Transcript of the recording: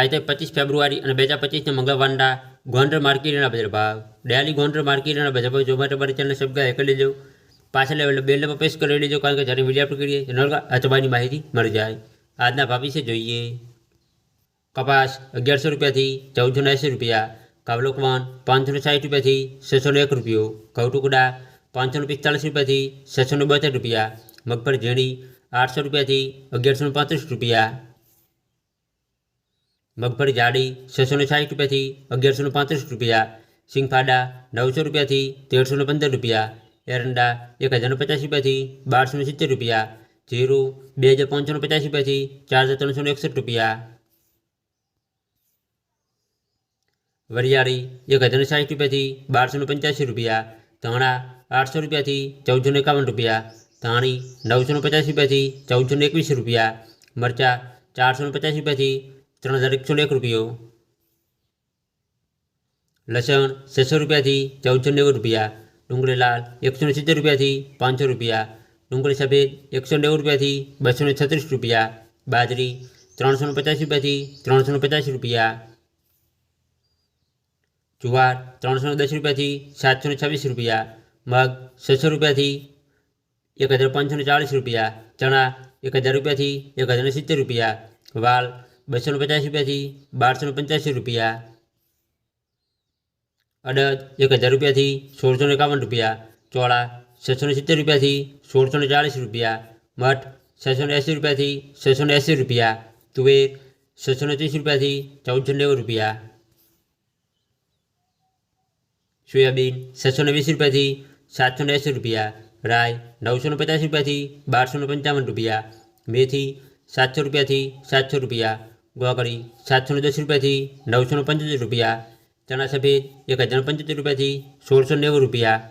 આજે પચીસ ફેબ્રુઆરી અને બે હજાર પચીસના મંગળવારના ગોંડર માર્કેટના બજાર ભાવ. ડેલી ગોંડર માર્કેટના બજાર ભાવ જોવા માટે મારી ચેનલ સબસ્ક્રાઈબ કરી લેજો. પાછળ લેવલ બે લેવલ પ્રેસ કરી લેજો, કારણ કે જ્યારે વીડિયો અપલોડ કરીએ એના અચબાની માહિતી મળી જાય. આજના ભાવ વિશે જોઈએ. કપાસ અગિયારસો રૂપિયાથી ચૌદસો એંસી રૂપિયા કાવલોકવાન પાંચસો સાઠ રૂપિયાથી છસો એક રૂપિયો, ઘઉં ટુકડા પાંચસો પિસ્તાલીસ રૂપિયાથી છસો બોતેર રૂપિયા, મગફળી ઝીણી આઠસો રૂપિયાથી અગિયારસો પાંત્રીસ રૂપિયા મગફળી જાડી છસો ને સાઠ રૂપિયાથી અગિયારસો ને પાંત્રીસ રૂપિયા સિંગફાડા નવસો રૂપિયાથી તેરસો ને પંદર રૂપિયા એરંડા એક હજાર ને પચાસ રૂપિયાથી બારસો ને સિત્તેર રૂપિયા જીરું બે હજાર પાંચસો ને પચાસ રૂપિયાથી ચાર હજાર ત્રણસો ને એકસઠ રૂપિયા વરિયાળી એક હજાર ને સાઠ રૂપિયાથી બારસો ને પંચ્યાસી રૂપિયા ધાણા આઠસો રૂપિયાથી ચૌદસો ને એકાવન રૂપિયા ધાણી નવસો ને પચાસ રૂપિયાથી ચૌદસો ને એકવીસ રૂપિયા મરચાં ચારસો ને પચાસ રૂપિયાથી ત્રણ હજાર એકસો ને એક રૂપિયો લસણ છસો રૂપિયાથી ચૌદસો નેવું રૂપિયા ડુંગળી લાલ એકસો ને સિત્તેર રૂપિયાથી પાંચસો રૂપિયા ડુંગળી સફેદ એકસો નેવું રૂપિયાથી બસો ને છત્રીસ રૂપિયા બાજરી ત્રણસો ને પચાસ રૂપિયાથી ત્રણસો ને પચાસ રૂપિયા જુવાર ત્રણસો ને દસ રૂપિયાથી સાતસો ને છવ્વીસ રૂપિયા મગ છસો રૂપિયાથી એક હજાર પાંચસો ને ચાળીસ રૂપિયા ચણા એક હજાર રૂપિયાથી એક હજાર ને સિત્તેર રૂપિયા વાલ બસો ને પચાસ રૂપિયાથી બારસો ને પંચ્યાસી રૂપિયા અડદ એક હજાર રૂપિયાથી સોળસો ને એકાવન રૂપિયા ચોળા છસો ને સિત્તેર રૂપિયાથી સોળસો ને ચાળીસ રૂપિયા મઠ છસો ને એંસી રૂપિયાથી છસો ને એંસી રૂપિયા તુવેર છસો ને ત્રીસ રૂપિયાથી ચૌદસો નેવું રૂપિયા સોયાબીન છસો ને વીસ રૂપિયાથી સાતસો ને એંસી રૂપિયા રાય નવસો ને પચાસ રૂપિયાથી બારસો ને પંચાવન રૂપિયા મેથી સાતસો રૂપિયાથી સાતસો રૂપિયા ગોગળી સાતસો દસ રૂપિયાથી નવસો પંચોતેર રૂપિયા ચણા સફેદ એક હજાર પંચોતેર રૂપિયાથી સોળસો નેવું રૂપિયા